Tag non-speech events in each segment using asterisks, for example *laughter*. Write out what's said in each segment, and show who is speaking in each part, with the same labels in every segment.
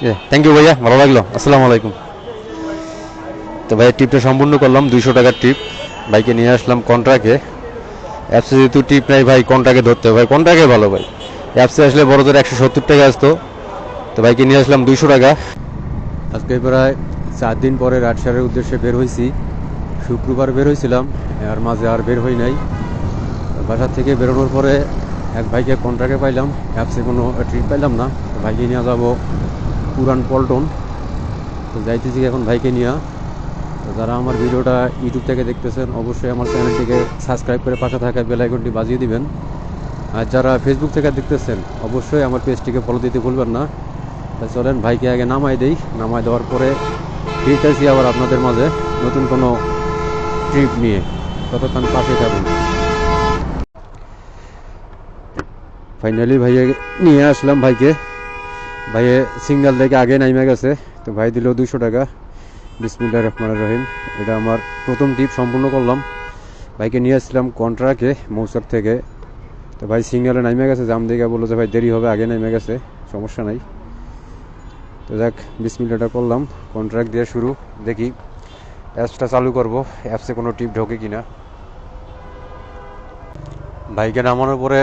Speaker 1: Thank you ভাইয়া। ভালো লাগল। আসসালামু আলাইকুম। তো ভাইয়া ট্রিপটা সম্পূর্ণ করলাম দুইশো টাকার ট্রিপ বাইকে নিয়ে আসলাম কন্ট্রাকে। অ্যাপসে যেহেতু ট্রিপ নাই, ভাই কন্ট্রাকে ধরতে হবে। ভাই, কন্ট্রাকে ভালো, ভাই। অ্যাপসে আসলে বড়দের একশো সত্তর টাকা আসতো। তো বাইকে নিয়ে আসলাম দুইশো টাকা। আজকে প্রায় চার দিন পরে রাজশাহীর উদ্দেশ্যে বের হয়েছি শুক্রবার বের হয়েছিলাম আর মাঝে আর বের হই নাই। বাসা থেকে বেরোনোর পরে এক ভাইকে কন্ট্রাক্টে পাইলাম। অ্যাপসে কোনো ট্রিপ পাইলাম না। ভাইকে নিয়ে যাব পুরান পল্টন। তো যাইতেছি এখন ভাইকে নিয়ে। তো যারা আমার ভিডিওটা ইউটিউব থেকে দেখতেছেন, অবশ্যই আমার চ্যানেলটিকে সাবস্ক্রাইব করে পাশে থাকা বেল আইকনটি বাজিয়ে দিবেন। আর যারা ফেসবুক থেকে দেখতেছেন, অবশ্যই আমার পেজটিকে ফলো দিতে ভুলবেন না। তা চলেন ভাইকে আগে নামাই দেই। নামাই দেওয়ার পরে ফিরতেছি আবার আপনাদের মাঝে নতুন কোনো ট্রিপ নিয়ে। ততক্ষণ পাশে থাকুন। ফাইনালি ভাইয়ে নিয়ে আসলাম ভাইকে। ভাইয়ে সিঙ্গেল থেকে আগে নাইমে গেছে, তো ভাই দিল দুশো টাকা। বিসমিল্লা রহমান রহিম। এটা আমার প্রথম ট্রিপ সম্পূর্ণ করলাম। ভাইকে নিয়ে আসলাম কন্ট্রাকে মৌসার থেকে। তো ভাই সিঙ্গেলে নাইমে গেছে, জাম দিকে বলল যে ভাই দেরি হবে, আগে নেমে গেছে, সমস্যা নাই। তো যাক বিসমিল্লাটা করলাম কন্ট্রাক্ট দিয়ে শুরু। দেখি অ্যাপসটা চালু করব অ্যাপসে কোনো টিপ ঢোকে কি না ভাইকে নামানোর পরে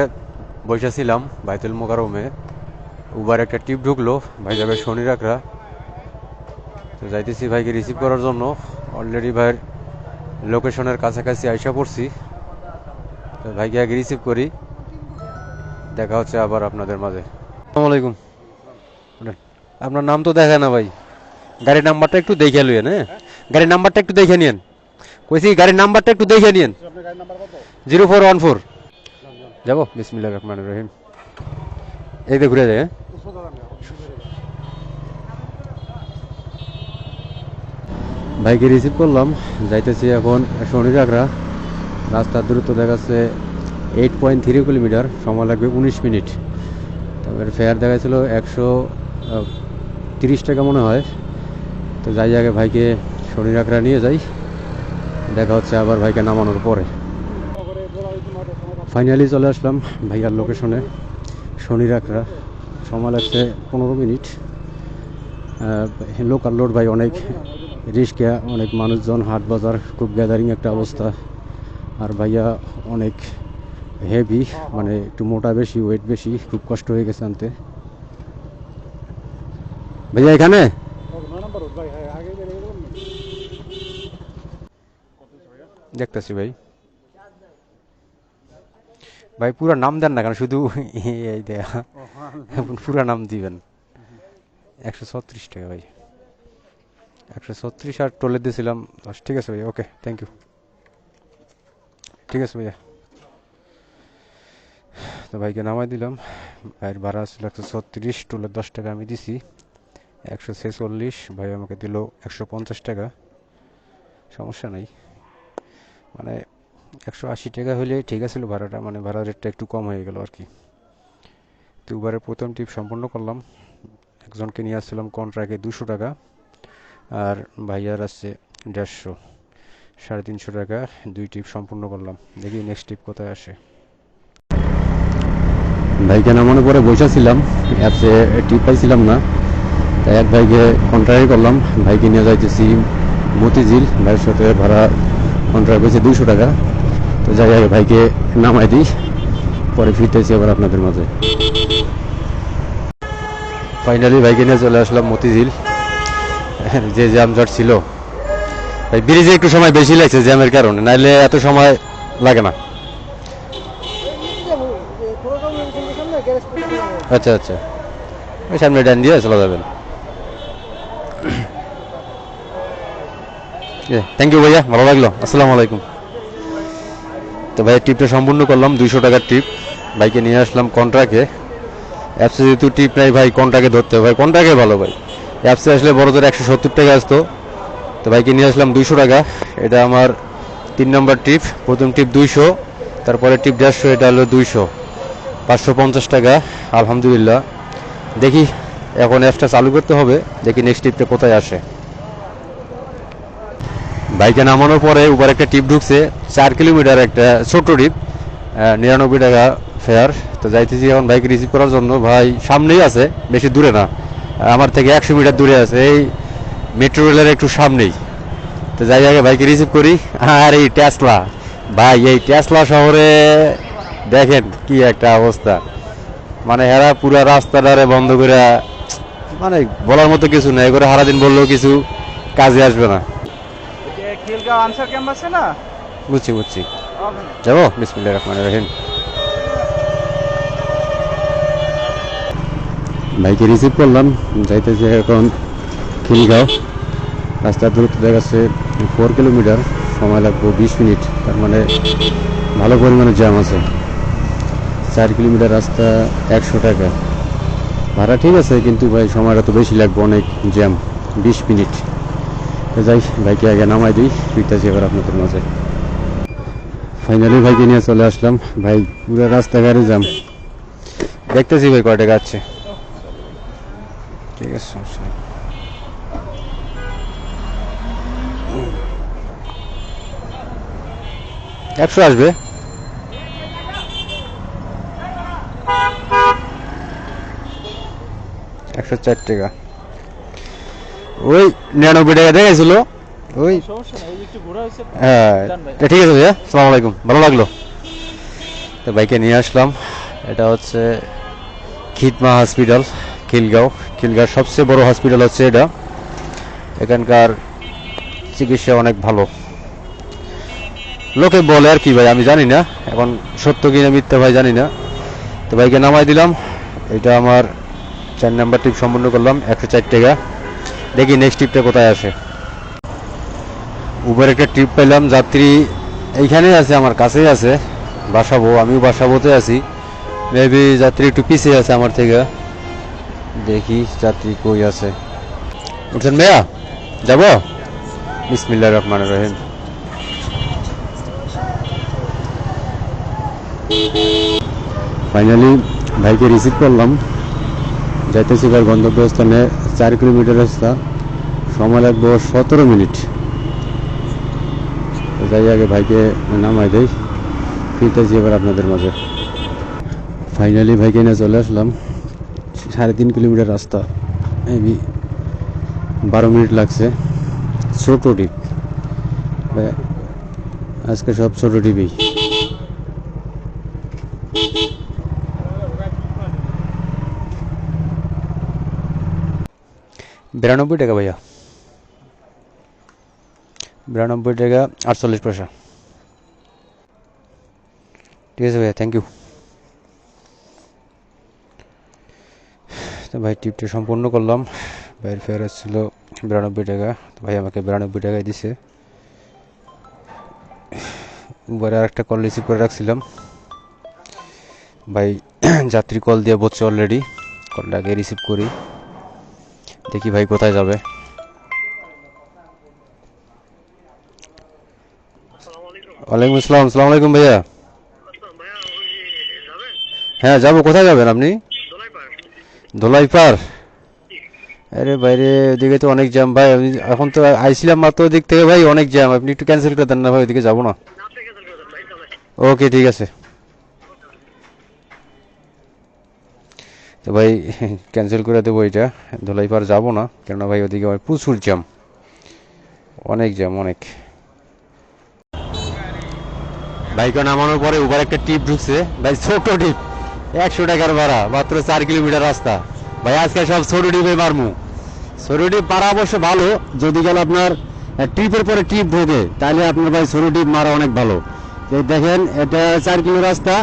Speaker 1: বসেছিলাম বাইতুল মোকারমে উবার একটা টিপ ঢুকলো ভাই যাবে শনি রাখরা। তো যাইতেছি ভাইকে রিসিভ করার জন্য। অলরেডি ভাইয়ের লোকেশনের কাছাকাছি আইসা পড়ছি। তো ভাইকে আগে রিসিভ করি। দেখা হচ্ছে আবার আপনাদের মাঝে। আসসালামু আলাইকুম। আপনার নাম তো দেখা না ভাই। গাড়ির নাম্বারটা একটু দেখে লুয়েন হ্যাঁ? গাড়ির নাম্বারটা একটু দেখে নিয়েন। কইছি গাড়ির নাম্বারটা একটু দেখে নিয়েন। Zero four one four. যাব। বিসমিল্লাহ রহমান রহিম। এই ঘুরে যায় হ্যাঁ? বাইকে রিসিভ করলাম, যাইতেছি এখন শনি রাখরা রাস্তার দূরত্ব দেখাচ্ছে এইট পয়েন্ট থ্রি কিলোমিটার, সময় লাগবে উনিশ মিনিট। তারপরে ফেয়ার দেখাচ্ছিল একশো তিরিশ টাকা মনে হয়। তো যাই আগে ভাইকে শনি রাখরা নিয়ে যাই। দেখা হচ্ছে আবার ভাইকে নামানোর পরে। ফাইনালি চলে আসলাম ভাইয়ার লোকেশনে শনি রাখরা সময় লাগছে পনেরো মিনিট। লোকাল লোড ভাই অনেক রিস্কা অনেক মানুষজন, হাট বাজার, খুব গ্যাদারিং একটা অবস্থা। আর ভাইয়া অনেক হেভি মানে একটু মোটা বেশি ওয়েট বেশি, খুব কষ্ট হয়ে গেছে আনতে। ভাইয়া এখানে? দেখতেছি ভাই। ভাই পুরো নাম দেন না কেন? শুধু পুরো নাম দিবেন। একশো ছত্রিশ টাকা ভাই। একশো ছত্রিশ আর টোলে দিয়েছিলাম দশ। ঠিক আছে ভাই ওকে থ্যাংক ইউ ঠিক আছে ভাইয়া। তো ভাইকে নামাই দিলাম। ভাইয়ের ভাড়া ছিল একশো ছত্রিশ টোলের দশ টাকা আমি দিছি। একশো ছেচল্লিশ ভাই আমাকে দিল একশো পঞ্চাশ টাকা। সমস্যা নাই। মানে একশো আশি টাকা হলে ঠিক আছিল ভাড়াটা মানে ভাড়া রেটটা একটু কম হয়ে গেল আর কি তো উবারের প্রথম ট্রিপ সম্পূর্ণ করলাম। একজনকে নিয়ে আসছিলাম কন্ট্রাক্টে দুশো টাকা, আর ভাইয়ার আসছে দেড়শো। সাড়ে তিনশো টাকা, দুই ট্রিপ সম্পূর্ণ করলাম। দেখি নেক্সট টিপ কোথায় আসে। ভাইকে নামানোর পরে বসেছিলাম, অ্যাপসে ট্রিপ পাইছিলাম না। তাই এক ভাইকে কন্ট্রাক্ট করলাম। ভাইকে নিয়ে যাইতেছি মতিঝিল। ভাইয়ের সাথে ভাড়া কন্ট্রাক্ট হয়েছে দুশো টাকা। তো যাই আগে ভাইকে নামাই দিই, পরে ফিরতেছি আবার আপনাদের মাঝে। ফাইনালি ভাইকে নিয়ে চলে আসলাম মতিঝিল। যে জ্যাম জট ছিল। ভাই ব্রিজে একটু সময় বেশি লাগছে জ্যামের কারণে, নাইলে এত সময় লাগে না। আচ্ছা আচ্ছা। ওই সামনে ডান দিয়ে চলে যাবেন। থ্যাংক ইউ ভাইয়া, ভালো লাগল। আসসালামু আলাইকুম। তো ভাইয়া ট্রিপটা সম্পূর্ণ করলাম, দুইশো টাকার ট্রিপ বাইকে নিয়ে আসলাম কন্ট্রাকে। অ্যাপসে যেহেতু ট্রিপ নাই ভাই, কন্ট্রাকে ধরতে হবে। ভাই, কন্ট্রাকে ভালো ভাই। অ্যাপসে আসলে বড়দের একশো সত্তর টাকা আসতো। তো বাইকে নিয়ে আসলাম দুইশো টাকা। এটা আমার তিন নম্বর ট্রিপ প্রথম ট্রিপ দুইশো তারপরে ট্রিপ দেড়শো, এটা হলো দুইশো। পাঁচশো পঞ্চাশ টাকা, আলহামদুলিল্লাহ। দেখি, এখন অ্যাপসটা চালু করতে হবে। দেখি নেক্সট ট্রিপটা কোথায় আসে। বাইকে নামানোর পরে উপর একটা টিপ ঢুকছে, চার কিলোমিটার একটা ছোট টিপ নিরানব্বই টাকা ফেয়ার তো যাইতেছি এখন বাইক রিসিভ করার জন্য। ভাই সামনেই আছে, বেশি দূরে না, আমার থেকে একশো মিটার দূরে আছে, এই মেট্রো রেলের একটু সামনেই। তো যাই আগে ভাইকে রিসিভ করি। আর এই টেসলা ভাই এই টেসলা শহরে দেখেন কি একটা অবস্থা। মানে এরা পুরা রাস্তাটারে বন্ধ করে মানে বলার মতো কিছু নেই করে সারাদিন বললেও কিছু কাজে আসবে না।
Speaker 2: খিলগাঁও আনসার ক্যাম্প আছে না?
Speaker 1: বুঝছি বুঝছি। যাব? বিসমিল্লাহ রহমান রহিম। বাইকে রিসিভ করলাম যাইতেছে এখন খিলগাঁও। রাস্তার দূরত্ব দেখাচ্ছে ফোর কিলোমিটার সময় লাগবে বিশ মিনিট। তার মানে ভালো পরিমাণে জ্যাম আছে। চার কিলোমিটার রাস্তা একশো টাকা। ভাড়া ঠিক আছে কিন্তু ভাই সময়টা তো বেশি লাগবে অনেক জ্যাম বিশ মিনিট। যাই, ভাইকে আগে নামাই দিই ফিরতেছি এবার আপনাদের মাঝে। ফাইনালি ভাইকে নিয়ে চলে আসলাম। ভাই, পুরো রাস্তাঘাটে যাম। দেখতেছি ভাই কয় টাকা আছে ঠিক আছে, সমস্যা একশো আসবে? একশো চার টাকা। ওই নিরানব্বই টাকা ওই। হ্যাঁ ঠিক আছে ভাইয়া সালাম আলাইকুম ভালো লাগল। তো বাইকে নিয়ে আসলাম। এটা হচ্ছে খিতমা হসপিটাল খিলগাঁও। সবচেয়ে বড় হসপিটাল হচ্ছে এটা। এখানকার চিকিৎসা অনেক ভালো। লোকে বলে আর কি ভাই আমি জানি না। এখন সত্য কিনা মিথ্যা ভাই জানি না। তো বাইকে নামাই দিলাম। এটা আমার চার নাম্বার ট্রিপ সম্পূর্ণ করলাম একশো চার টাকা। দেখি নেক্সট ট্রিপটা কোথায় আসে উবার একটা ট্রিপ পেলাম যাত্রী এইখানেই আছে, আমার কাছেই আছে। বাসাবো আমিও বাসাবোতে আছি। মেবি যাত্রী একটু পিছিয়ে আছে আমার থেকে। দেখি যাত্রী কই আছে। উঠছেন মেয়া যাব? বিসমিল্লা রহমান রহিম। ফাইনালি ভাইকে রিসিভ করলাম। যাইতেছি গন্তব্যস্থানে। চার কিলোমিটার রাস্তা। সময় লাগবে সতেরো মিনিট। যাই আগে ভাইকে নামাই দেই। ফিরতেছি এবার আপনাদের মাঝে। ফাইনালি ভাইকে নিয়ে চলে আসলাম। সাড়ে তিন কিলোমিটার রাস্তা। মেবি বারো মিনিট লাগছে। ছোটো ডিপ আজকে সব ছোটো ডিপই বিরানব্বই টাকা ভাইয়া। বিরানব্বই টাকা আটচল্লিশ পয়সা। ঠিক আছে ভাইয়া থ্যাংক ইউ তো ভাই টিপটা সম্পূর্ণ করলাম। ভাইয়ের ফেয়ার ছিল বিরানব্বই টাকা। তো ভাই আমাকে বিরানব্বই টাকায় দিছে। উবারে আর একটা কল রিসিভ করে রাখছিলাম। ভাই, যাত্রী কল দিয়ে বলছে অলরেডি কলটা আগে রিসিভ করি। দেখি ভাই কোথায় যাবে। ওয়ালাইকুম আসসালাম আসসালামু আলাইকুম ভাইয়া। হ্যাঁ যাব কোথায় যাবেন আপনি? ধোলাই পার আরে বাইরে ওদিকে তো অনেক জ্যাম ভাই আমি এখন তো আইছিলাম মাত্র ওদিক থেকে ভাই অনেক জ্যাম। আপনি একটু ক্যান্সেল করে দেন না ভাই ওদিকে যাব না। ওকে ঠিক আছে। তো ভাই ক্যান্সেল করে দেবো এটা। ধোলাই পার যাব না, কেননা ভাই, ওদিকে প্রচুর জ্যাম অনেক জ্যাম অনেক। বাইকে নামানোর পরে উবার একটা টিপ ঢুকছে। ভাই ছোট টিপ একশো টাকার ভাড়া, মাত্র চার কিলোমিটার রাস্তা। ভাই, আজকে সব ছোট টিপে মারমু। ছোট টিপ মারা অবশ্য ভালো। যদি গেল আপনার ট্রিপের পরে ট্রিপ ঢোকে, তাহলে আপনার ভাই ছোট টিপ মারা অনেক ভালো। দেখেন, এটা চার কিলো রাস্তা।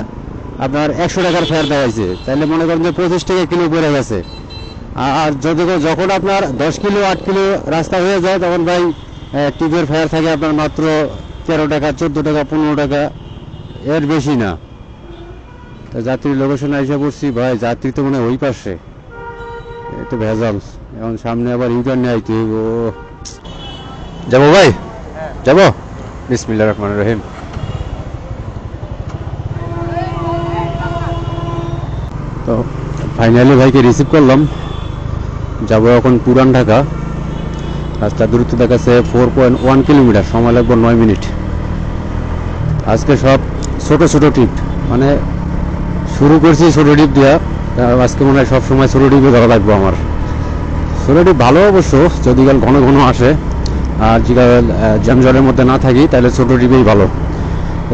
Speaker 1: আপনার একশো টাকার ফেয়ার দেওয়াইছে তাহলে মনে করেন যে পঁচিশ টাকা কিলো পড়ে গেছে। আর যদি যখন আপনার দশ কিলো আট কিলো রাস্তা হয়ে যায় তখন ভাই টিপের ফেয়ার থাকে আপনার মাত্র তেরো টাকা চোদ্দ টাকা পনেরো টাকা। এর বেশি না। তো যাত্রী লোকেশনে এসে পড়ছি ভাই যাত্রী তো মনে হয় ওই পাশে। এই ভেজাল। এখন সামনে আবার ইউটার্ন নিয়ে আইতে হইব। যাব ভাই? যাব? বিসমিল্লা রহমান রহিম তো ফাইনালি ভাইকে রিসিভ করলাম। যাব এখন পুরান ঢাকা। রাস্তার দূরত্ব দেখাচ্ছে ফোর পয়েন্ট ওয়ান কিলোমিটার সময় লাগবে নয় মিনিট আজকে সব ছোট ছোট ট্রিপ মানে শুরু করছি ছোট ট্রিপ দেওয়া আজকে মনে হয় সব সময় ছোট ট্রিপে যাওয়া লাগবে আমার। ষোলোটি ভালো অবশ্য, যদি কাল ঘন ঘন আসে। আর যদি জ্যামজলের মধ্যে না থাকি, তাহলে ছোটো টিপেই ভালো।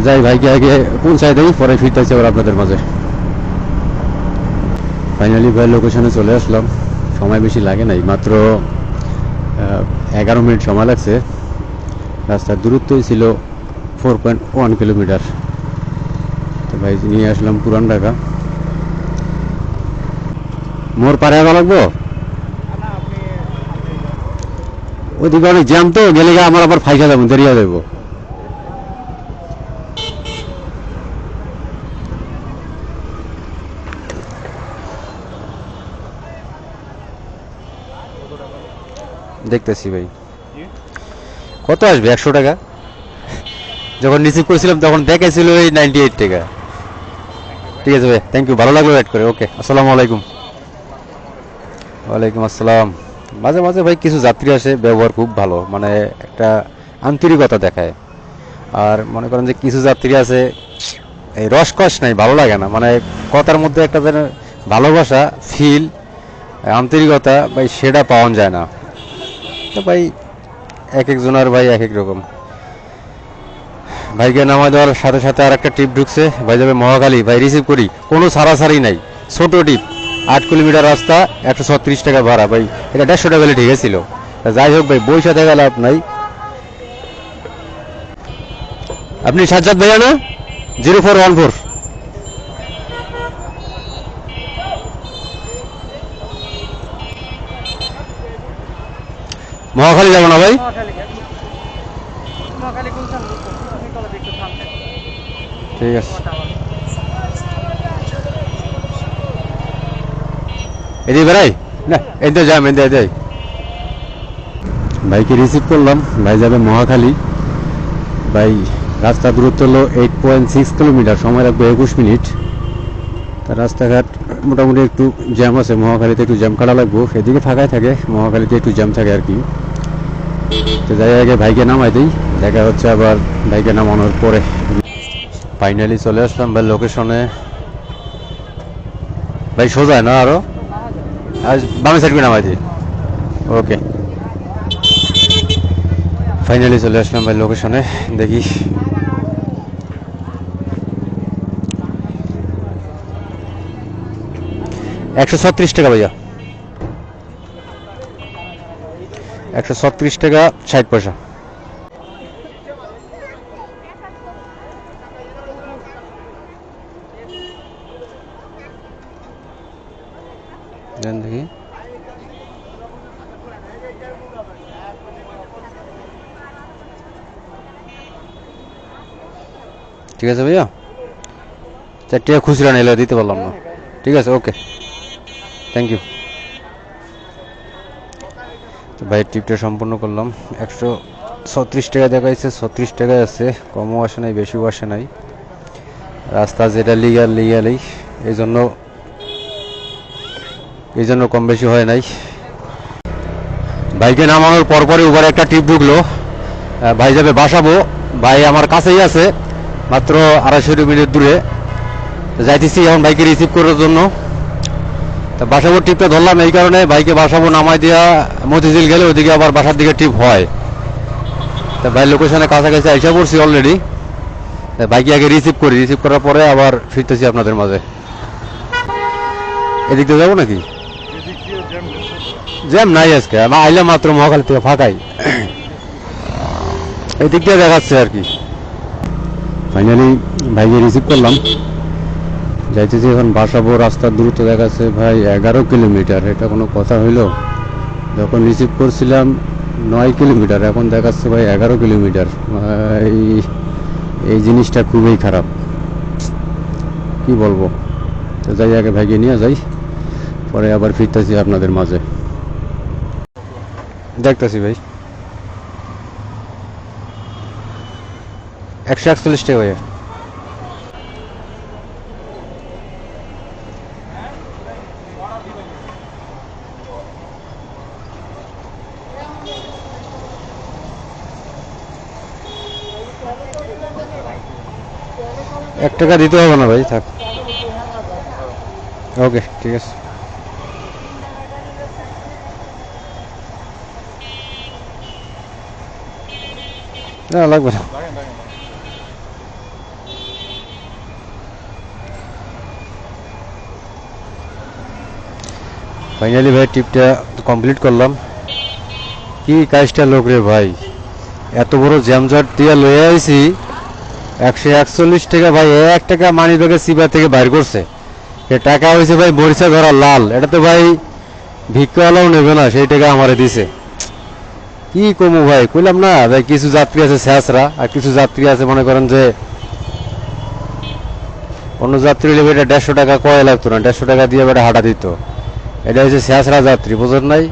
Speaker 1: যাই ভাইকে আগে পৌঁছায় দেই, পরে ফিরতেছি আবার আপনাদের মাঝে। ফাইনালি ভাই লোকেশনে চলে আসলাম। সময় বেশি লাগে নাই, মাত্র এগারো মিনিট সময় লাগছে। রাস্তার দূরত্বই ছিল ফোর পয়েন্ট ওয়ান কিলোমিটার তো ভাই, নিয়ে আসলাম পুরান ঢাকা। মোর পারে আবার লাগবো? ওইদিকে অনেক জ্যাম তো, গেলে আমার আবার ফাইসা যাব, দেরি হয়ে যাব দেখতেছি ভাই। কত আসবে? একশো টাকা? যখন রিসিভ করেছিলাম তখন দেখাইছিল এই নাইনটি এইট টাকা। ঠিক আছে ভাই থ্যাংক ইউ ভালো লাগল অ্যাড করে। ওকে আসসালামু আলাইকুম। ওয়ালাইকুম আসসালাম। মাঝে মাঝে ভাই কিছু যাত্রী আসে ব্যবহার খুব ভালো। মানে একটা আন্তরিকতা দেখায়। আর মনে করেন যে কিছু যাত্রী আছে এই রসকস নাই ভালো লাগে না। মানে কথার মধ্যে একটা যেন ভালোবাসা ফিল আন্তরিকতা ভাই সেটা পাওয়া যায় না। ভাই, এক এক একজনের ভাই এক এক রকম। ভাইকে নামা দেওয়ার সাথে সাথে আর একটা টিপ ঢুকছে। ভাই যাবে মহাকালী ভাই রিসিভ করি। কোনো সারাসারি নাই। ছোট টিপ। আট কিলোমিটার রাস্তা, একশো ছত্রিশ টাকা ভাড়া। ভাই, এটা দেড়শো টাকা ঠিক ছিল। যাই হোক ভাই বই সাথে গেলে লাভ নাই। আপনি সাজ্জাদ ভাইয়া না? Zero four one four. Mohakhali যাব না ভাই? ঠিক আছে। এদিকে বেড়াই? না, এই তো যাম এদিকে এদিকে ভাইকে রিসিভ করলাম, ভাই যাবে মহাখালী। ভাই, রাস্তা দূরত্ব হলো এইট পয়েন্ট সিক্স কিলোমিটার সময় লাগবে একুশ মিনিট। তা রাস্তাঘাট মোটামুটি একটু জ্যাম আছে, মহাখালীতে একটু জ্যাম কাটা লাগবো। সেদিকে ফাঁকাই থাকে, মহাখালীতে একটু জ্যাম থাকে আর কি। তো যাই আগে ভাইকে নামাই দিই। দেখা হচ্ছে আবার ভাইকে নামানোর পরে। ফাইনালি চলে আসলাম ভাই লোকেশনে ভাই সোজায় না আরও? আজ বামে সাইড করে নামাই দিই। ওকে ফাইনালি চলে আসলাম ভাই লোকেশনে দেখি। একশো ছত্রিশ টাকা ভাইয়া। একশো ছত্রিশ টাকা, ষাট পয়সা। দেখি। ঠিক আছে ভাইয়া? চারটে খুচরা নিলে দিতে পারলাম না। ঠিক আছে, ওকে। থ্যাংক ইউ তো ভাই ট্রিপটা সম্পূর্ণ করলাম। একশো ছত্রিশ টাকা দেখাইছে, ছত্রিশ টাকায় আছে। কমও আসে নাই, বেশিও আসে নাই। রাস্তা যেটা লিগাল লিগালি এই জন্য এই জন্য কম বেশি হয় নাই। ভাইকে নামানোর পরপরই উপরে একটা টিপ ঢুকলো। ভাই যাবে বাসাবো। ভাই আমার কাছেই আছে, মাত্র আড়াইশো মিনিট দূরে। যাইতেছি এখন বাইকে রিসিভ করার জন্য। তা বাসাবো টিপটা ধরলাম, এই কারণে বাইকে বাসাবো, নামাই দেওয়া মতিঝিল গেলে ওদিকে আবার বাসার দিকে টিপ হয়। তা ভাই লোকেশনে কাছাকাছি আইসা পড়ছি অলরেডি বাইকে আগে রিসিভ করি রিসিভ করার পরে আবার ফিরতেছি আপনাদের মাঝে। এদিক দিয়ে যাব নাকি? জ্যাম নাই আজকে, আমি আইলাম মাত্র মহাখালী থেকে ফাঁকাই। এদিক দিয়ে দেখাচ্ছে আর কি। ফাইনালি ভাইকে রিসিভ করলাম। যাইতেছি এখন বাসাবো রাস্তার দূরত্ব দেখাচ্ছে ভাই এগারো কিলোমিটার, এটা কোনো কথা হইল? যখন রিসিভ করছিলাম নয় কিলোমিটার, এখন দেখাচ্ছে ভাই এগারো কিলোমিটার। ভাই, এই জিনিসটা খুবই খারাপ। কি বলব? তো যাই, আগে ভাইকে নিয়ে যাই, পরে আবার ফিরতেছি আপনাদের মাঝে। দেখতেছি ভাই। একশো একচল্লিশ টাকা ভাইয়া। এক টাকা দিতে হবে না ভাই, থাক। ওকে, ঠিক আছে। না, লাগবে না। ফাইনালি ভাই টিপটা কমপ্লিট করলাম। কি কাজটা লোক রে ভাই? এত বড় জ্যামজট দিয়ে লয়ে আইছি একশো একচল্লিশ টাকা ভাই, এক টাকা মানি ব্যাগে সিবা থেকে বাইর করছে। সে টাকা হয়েছে ভাই মরিচা ধরা লাল। এটা তো ভাই ভিক্ষাওয়ালাও নেবে না, সেই টাকা আমারে দিছে। কি কমু ভাই, কইলাম না, ভাই কিছু যাত্রী আছে শেষরা, আর কিছু যাত্রী আছে মনে করেন যে অন্য যাত্রী হলে এটা দেড়শো টাকা কয় লাগতো না, দেড়শো টাকা দিয়ে এটা হাঁটা দিত। এটা হচ্ছে শেষরা যাত্রী, বোঝেন নাই?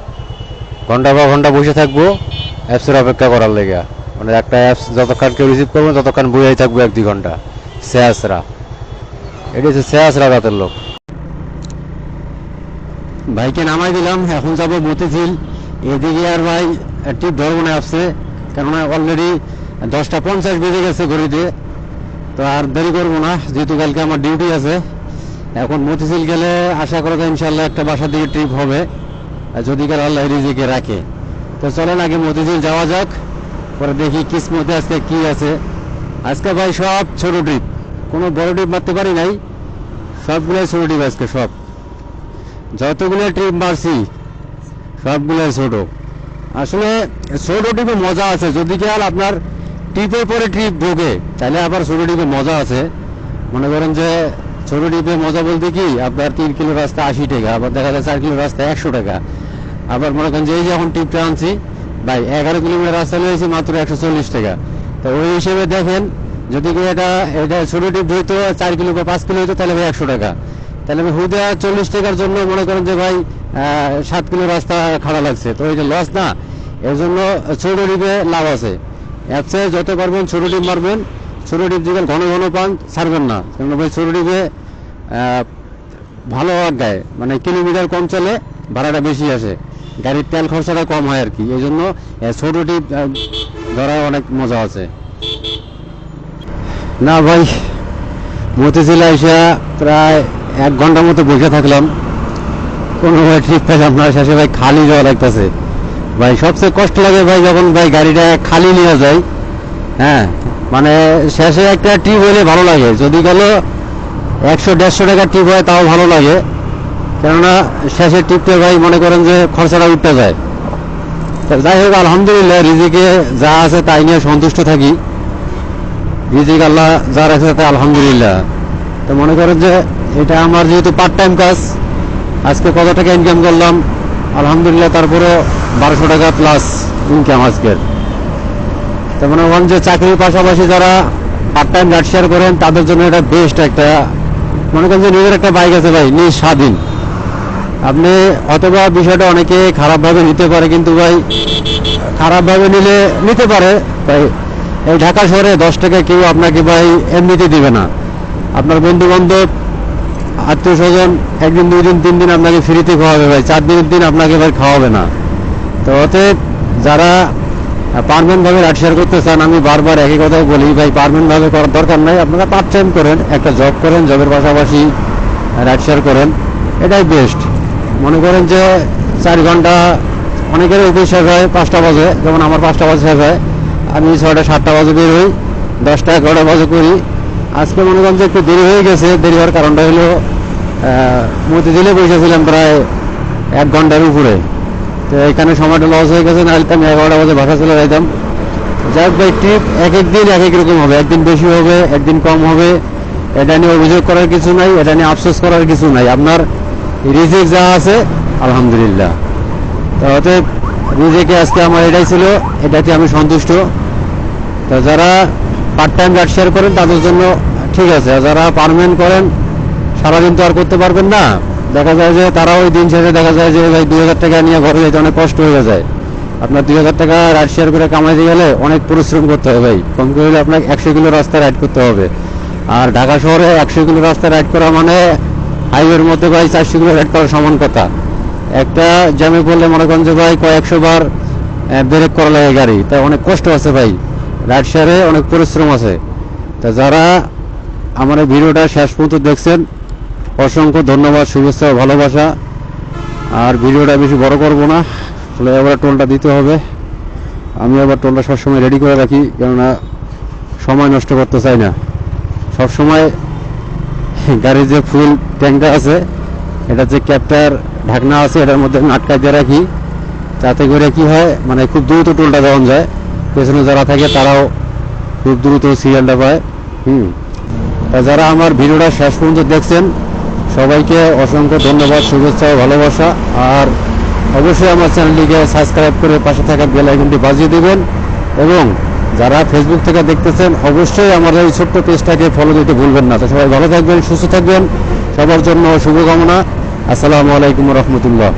Speaker 1: ঘণ্টা বা ঘণ্টা বসে থাকব, অ্যাপসের অপেক্ষা করার লেগে। মানে একটা অ্যাপস যতক্ষণ কেউ রিসিভ করব ততক্ষণ বইয়াই থাকব এক দুই ঘণ্টা। শেষরা এটা হচ্ছে শেষরা রাতের লোক। ভাইকে নামাই দিলাম, এখন যাব মতিঝিল। এদিকে আর ভাই টিপ ধরবো না আসছে, কেননা অলরেডি দশটা পঞ্চাশ বেজে গেছে ঘড়িতে। তো আর দেরি করব না, যেহেতু কালকে আমার ডিউটি আছে। এখন মতিঝিল গেলে আশা করা যায় ইনশাল্লাহ একটা বাসার দিকে ট্রিপ হবে। যদি কাল আল্লাহ রিজিকে রাখে। তো চলেন আগে মতিঝিল যাওয়া যাক। পরে দেখি কিসমতে আজকে কি আছে? আজকে ভাই সব ছোট ট্রিপ কোনো বড় ট্রিপ মারতে পারি নাই। সবগুলোই ছোট ট্রিপ আজকে, সব। যতগুলো ট্রিপ মারছি সবগুলো ছোট। আসলে ছোট ট্রিপে মজা আছে। যদি খেয়াল আপনার ট্রিপের পরে ট্রিপ ঢোকে, তাহলে আবার ছোট ট্রিপে মজা আছে। মনে করেন যে ছোট ট্রিপে মজা বলতে কি, আপনার তিন কিলো রাস্তা আশি টাকা, আবার দেখা যায় চার কিলো রাস্তা একশো টাকা। আবার মনে করেন যে এই যে এখন ট্রিপটা আনছি ভাই এগারো কিলোমিটার রাস্তা নিয়েছি মাত্র একশো চল্লিশ টাকা। তো ওই হিসেবে দেখেন যদি এটা এটা ছোট ট্রিপ হইতো চার কিলো বা পাঁচ কিলো হইতো তাহলে ভাই একশো টাকা। তাহলে আমি হুদা চল্লিশ টাকার জন্য মনে করেন যে ভাই সাত কিলো রাস্তা খাড়া লাগছে। তো এটা লস না এর জন্য ছোট ডিপে লাভ আছে। অ্যাপসে যত পারবেন ছোট ডিপ মারবেন। ছোট ডিপ যদি ঘন ঘন পান ছাড়বেন না। কারণ ভাই ছোট আহ, ভালো আড্ডায় মানে কিলোমিটার কম চলে ভাড়াটা বেশি আসে। গাড়ির তেল খরচাটা কম হয় আর কি। এই জন্য ছোট আহ, ধরায় অনেক মজা আছে। না ভাই মতিঝিলা এসে প্রায় এক ঘণ্টার মতো বসে থাকলাম। কোনো ভাই ঠিক পেলাম না শেষে ভাই খালি যাওয়া লাগতেছে। ভাই সবচেয়ে কষ্ট লাগে ভাই যখন ভাই গাড়িটা খালি নিয়ে যায়। হ্যাঁ মানে শেষে একটা ট্রিপ হলে ভালো লাগে। যদি গেল একশো দেড়শো টাকার ট্রিপ হয় তাও ভালো লাগে। কেননা শেষের টিপতে ভাই মনে করেন যে খরচাটা উঠতে যায়। যাই হোক, আলহামদুলিল্লাহ রিজিকে যা আছে তাই নিয়ে সন্তুষ্ট থাকি। রিজিক আল্লাহ যা রাখছে তাতে আলহামদুলিল্লাহ। তো মনে করেন যে এটা আমার যেহেতু পার্ট টাইম কাজ, আজকে কত টাকা ইনকাম করলাম? আলহামদুলিল্লাহ তারপরে বারোশো টাকা প্লাস ইনকাম আজকের। তো মনে করেন যে চাকরির পাশাপাশি যারা পার্ট টাইম রাইড শেয়ার করেন, তাদের জন্য এটা বেস্ট একটা মনে করেন যে নিজের একটা বাইক আছে ভাই, নিজ স্বাধীন। আপনি অথবা বিষয়টা অনেকে খারাপভাবে নিতে পারে, কিন্তু ভাই, খারাপভাবে নিলে নিতে পারে। তাই এই ঢাকা শহরে দশ টাকা কেউ আপনাকে ভাই এমনিতে দিবে না। আপনার বন্ধু বান্ধব আত্মীয় স্বজন একদিন দুই দিন তিন দিন আপনাকে ফ্রিতে খাওয়াবে ভাই চার দিনের দিন আপনাকে ভাই খাওয়াবে না। তো অতএব যারা পারমেন্ট ভাবে রাইড শেয়ার করতে চান, আমি বারবার একই কথাই বলি, ভাই পারমেন্ট ভাবে করার দরকার নাই। আপনারা পার্ট টাইম করেন, একটা জব করেন জবের পাশাপাশি রাইড শেয়ার করেন, এটাই বেস্ট মনে করেন যে চার ঘণ্টা অনেকের অফিস শেষ হয় পাঁচটা বাজে, যেমন আমার পাঁচটা বাজে শেষ হয়। আমি ছয়টা, সাতটা বাজে বের হই, দশটা, এগারোটা বাজে করি। আজকে মনে করেন যে একটু দেরি হয়ে গেছে, দেরি হওয়ার কারণটা হলো মতিঝিলে বসেছিলাম প্রায় এক ঘণ্টার উপরে। তো এখানে সময়টা লস হয়ে গেছে, নাহলে আমি এগারোটা বাজে বাসা চলে যাইতাম। যাই হোক ভাই ট্রিপ এক এক দিন এক এক রকম হবে। একদিন বেশি হবে, একদিন কম হবে। এটা নিয়ে অভিযোগ করার কিছু নাই, এটা নিয়ে আফসোস করার কিছু নাই। আপনার রিজিক যা আছে, আলহামদুলিল্লাহ। তো অতএব রিজিকে আজকে আমার এটাই ছিল, এটাতে আমি সন্তুষ্ট। তা যারা পার্ট টাইম রাইড শেয়ার করেন, তাদের জন্য ঠিক আছে। যারা পারমানেন্ট করেন, সারাদিন তো আর করতে পারবেন না। দেখা যায় যে তারা ওই দিন শেষে দেখা যায় যে ভাই দুই হাজার টাকা নিয়ে ঘরে যেতে অনেক কষ্ট হয়ে যায়। আপনার দুই হাজার টাকা রাইড শেয়ার করে কামাইতে গেলে অনেক পরিশ্রম করতে হবে ভাই। কম করে আপনাকে একশো কিলো রাস্তা রাইড করতে হবে। আর ঢাকা শহরে একশো কিলো রাস্তা রাইড করা মানে হাইওয়ের মধ্যে ভাই চারশো কিলো রাইড করা সমান কথা। একটা জ্যামে পড়লে মনে যে ভাই কয়েকশো বার ব্রেক করা লাগে গাড়ি। তাই অনেক কষ্ট আছে ভাই। রাইড শেয়ারে অনেক পরিশ্রম আছে। তা যারা আমার ভিডিওটা শেষ পর্যন্ত দেখছেন, অসংখ্য ধন্যবাদ, শুভেচ্ছা ভালোবাসা। আর ভিডিওটা বেশি বড় করব না। ফ্লাইওভার টোলটা দিতে হবে। আমি আবার টোলটা সবসময় রেডি করে রাখি, কেননা সময় নষ্ট করতে চাই না। সবসময় *laughs* গাড়ির যে ফুল ট্যাঙ্কটা আছে, এটা যে ক্যাপটার ঢাকনা আছে, এটার মধ্যে আটকাই দিয়ে রাখি। তাতে করে কি হয় মানে খুব দ্রুত টোলটা দেওয়া যায়। পেছনে যারা থাকে, তারাও খুব দ্রুত সিরিয়ালটা পায়। হুম। তা যারা আমার ভিডিওটা শেষ পর্যন্ত দেখছেন, সবাইকে অসংখ্য ধন্যবাদ, শুভেচ্ছা ও ভালোবাসা। আর অবশ্যই আমার চ্যানেলটিকে সাবস্ক্রাইব করে পাশে থাকা বেল আইকনটি বাজিয়ে দেবেন। এবং যারা ফেসবুক থেকে দেখতেছেন, অবশ্যই আমার এই ছোট্ট পেজটাকে ফলো দিতে ভুলবেন না। তো সবাই ভালো থাকবেন, সুস্থ থাকবেন। সবার জন্য শুভকামনা। আসসালামু আলাইকুম রহমতুল্লাহ।